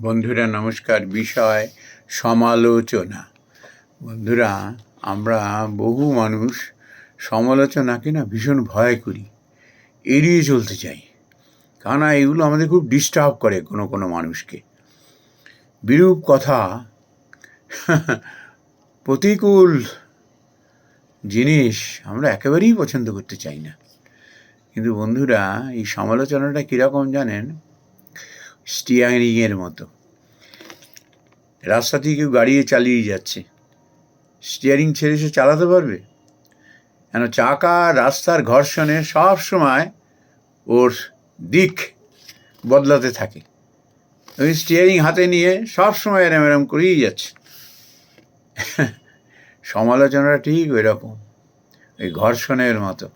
বন্ধুরা, নমস্কার। বিষয় সমালোচনা। বন্ধুরা, আমরা বহু মানুষ সমালোচনাকে না ভীষণ ভয় করি, এড়িয়ে চলতে চাই। কারণ এগুলো আমাদের খুব ডিস্টার্ব করে কোনো কোনো মানুষকে। বিরূপ কথা, প্রতিকূল জিনিস আমরা একেবারেই পছন্দ করতে চাই না। কিন্তু বন্ধুরা, এই সমালোচনাটা কীরকম জানেন? স্টিয়ারিংয়ের মতো। রাস্তা থেকে কেউ গাড়ি চালিয়ে যাচ্ছে। স্টিয়ারিং ছেড়ে সে চালাতে পারবে? কেন চাকা, রাস্তার ঘর্ষণে সব সময় ওর দিক বদলাতে থাকে। ওই স্টিয়ারিং হাতে নিয়ে সব সময় এরম এরম করেই যাচ্ছে। সমালোচনাটা ঠিক ওই রকম, ওই ঘর্ষণের মতো।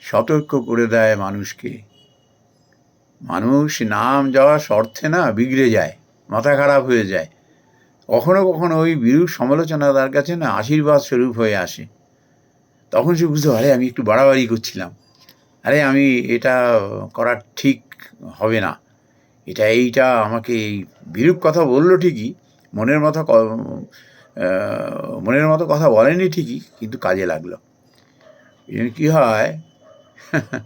সতর্ক করে দেয় মানুষকে। মানুষ নাম যাওয়ার অর্থে না বিগড়ে যায়, মাথা খারাপ হয়ে যায়। কখনো কখনো ওই বিরূপ সমালোচনা তার কাছে না আশীর্বাদ স্বরূপ হয়ে আসে। তখন সে বুঝতে পারে, আমি একটু বাড়াবাড়ি করছিলাম। আরে, আমি এটা করা ঠিক হবে না। এটা এইটা আমাকে এই বিরূপ কথা বলল ঠিকই, মনের মতো মনের মতো কথা বলেনি ঠিকই, কিন্তু কাজে লাগল। এই কী হয়?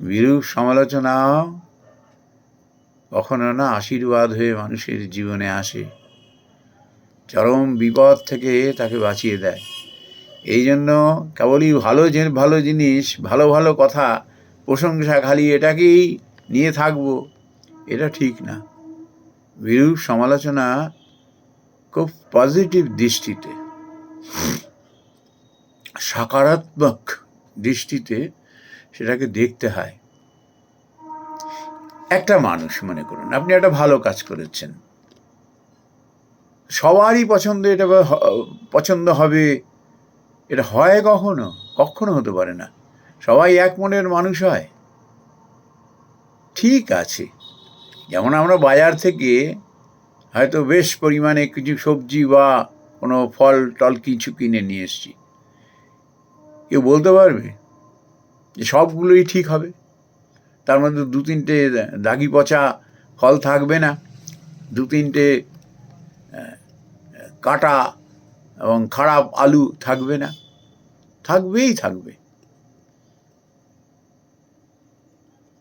বিরূপ সমালোচনা কখনো না আশীর্বাদ হয়ে মানুষের জীবনে আসে। চরম বিপদ থেকে তাকে বাঁচিয়ে দেয়। এই জন্য কেবলই ভালো যে, ভালো জিনিস, ভালো ভালো কথা, প্রশংসা খালি এটাকেই নিয়ে থাকব, এটা ঠিক না। বিরূপ সমালোচনা খুব পজিটিভ দৃষ্টিতে, সকারাত্মক দৃষ্টিতে সেটাকে দেখতে হয়। একটা মানুষ মনে করুন, আপনি একটা ভালো কাজ করেছেন। সবারই পছন্দ এটা পছন্দ হবে, এটা হয় কখনো? কখনো হতে পারে না। সবাই এক মনের মানুষ হয়। ঠিক আছে। যেমন আমরা বাজার থেকে হয়তো বেশ পরিমাণে কিছু সবজি বা কোনো ফল টল কিছু কিনে নিয়ে এসছি। কেউ বলতে পারবে যে সবগুলোই ঠিক হবে? তার মধ্যে দু তিনটে দাগি পচা ফল থাকবে না। দু তিনটে কাটা এবং খারাপ আলু থাকবে না। থাকবেই থাকবে।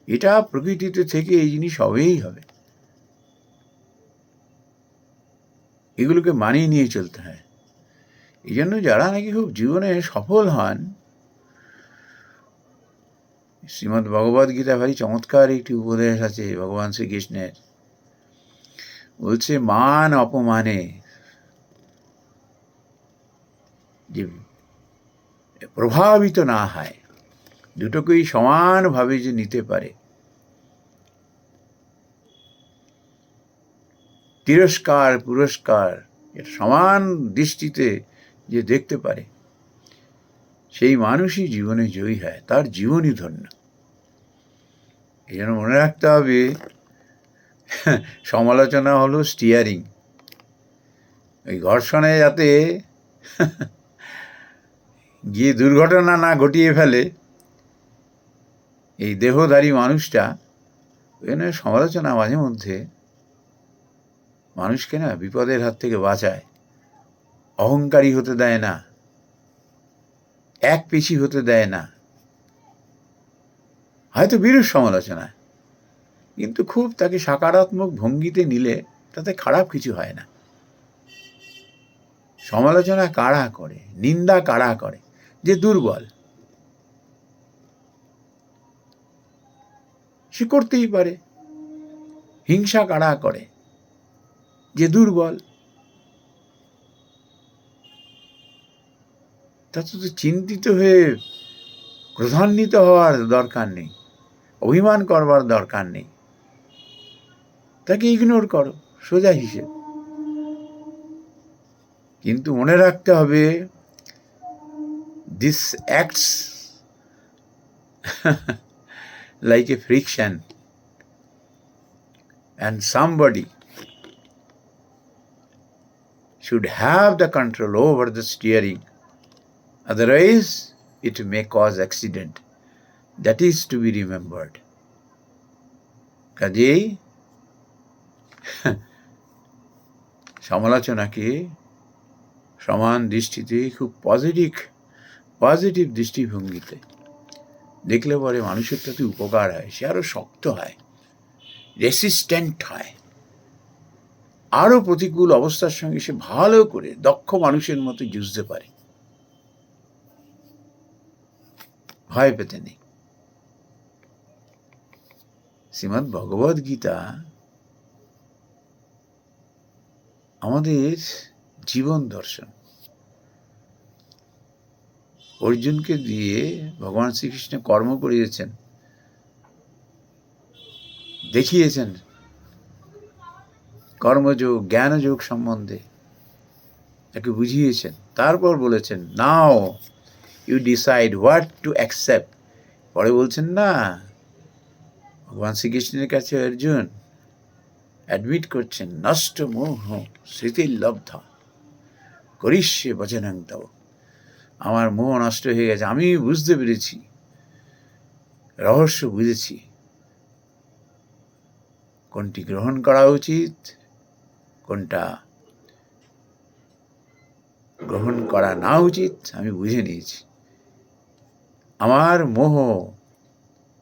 এটা প্রকৃতিতে থেকে এই জিনিস হবেই হবে। এগুলোকে মানিয়ে নিয়ে চলতে হয়। এই জন্য যারা নাকি খুব জীবনে সফল হন শ্রীমদ্ ভগবদ গীতা ভারী চমৎকার একটি উপদেশ আছে ভগবান শ্রীকৃষ্ণের। বলছে, মান অপমানে। যে প্রভাবিত না হয়, দুটোকেই সমানভাবে যে নিতে পারে। তিরস্কার, পুরস্কার, এটা সমান দৃষ্টিতে যে দেখতে পারে। সেই মানুষই জীবনে জয়ী হয়, তার জীবনই ধন্য। এই জন্য মনে রাখতে হবে, সমালোচনা হলো স্টিয়ারিং ওই ঘর্ষণে যাতে গিয়ে দুর্ঘটনা না ঘটিয়ে ফেলে, এই দেহধারী মানুষটা, ওই জন্য সমালোচনা মাঝে মধ্যে মানুষকে না বিপদের হাত থেকে বাঁচায়। অহংকারী হতে দেয় না। এক পেশি হতে দেয় না। হয়তো বিরূপ সমালোচনা, কিন্তু খুব তাকে সকারাত্মক ভঙ্গিতে নিলে তাতে খারাপ কিছু হয় না। সমালোচনা কারা করে, নিন্দা কারা করে, যে দুর্বল? সে করতেই পারে। হিংসা কারা করে, যে দুর্বল? তাতে তো চিন্তিত হয়ে ক্রধান্বিত হওয়ার দরকার নেই। অভিমান করবার দরকার নেই। তাকে ইগনোর করো, সোজা হিসেব। কিন্তু মনে রাখতে হবে this acts like a friction and somebody should have the control over the steering otherwise, it may cause accident. That is to be remembered. কাজেই সমালোচনাকে সমান দৃষ্টিতে খুব পজিটিভ পজিটিভ দৃষ্টিভঙ্গিতে দেখলে পরে মানুষের তাতে উপকার হয়, সে আরও শক্ত হয় রেসিস্ট্যান্ট হয়। আরও প্রতিকূল অবস্থার সঙ্গে সে ভালো করে দক্ষ মানুষের মতো যুঝতে পারে। ভয় পেতে নেই। শ্রীমৎ ভগবদ গীতা আমাদের জীবন দর্শন। অর্জুনকে দিয়ে ভগবান শ্রীকৃষ্ণ কর্ম করিয়েছেন। দেখিয়েছেন কর্মযোগ, জ্ঞানযোগ সম্বন্ধে। তাকে বুঝিয়েছেন। তারপর বলেছেন, now you decide what to accept পরে বলছেন, না, ভগবান শ্রীকৃষ্ণের কাছে অর্জুন অ্যাডমিট করছেন, নষ্ট মোহ স্মৃতির লব্ধা, করিষ্যে বচনাং তব। আমার মোহ নষ্ট হয়ে গেছে, আমি বুঝতে পেরেছি, রহস্য বুঝেছি। কোনটি গ্রহণ করা উচিত, কোনটা গ্রহণ করা না উচিত, আমি বুঝে নিয়েছি। আমার মোহ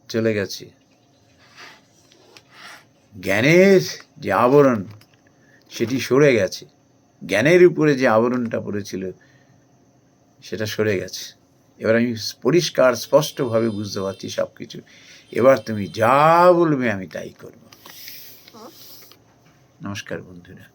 চলে গেছে। জ্ঞানের যে আবরণ সেটি সরে গেছে। জ্ঞানের উপরে যে আবরণটা পড়েছিল সেটা সরে গেছে। এবার আমি পরিষ্কার স্পষ্টভাবে বুঝতে পারছি সব কিছু এবার তুমি যা বলবে আমি তাই করব। নমস্কার বন্ধুরা।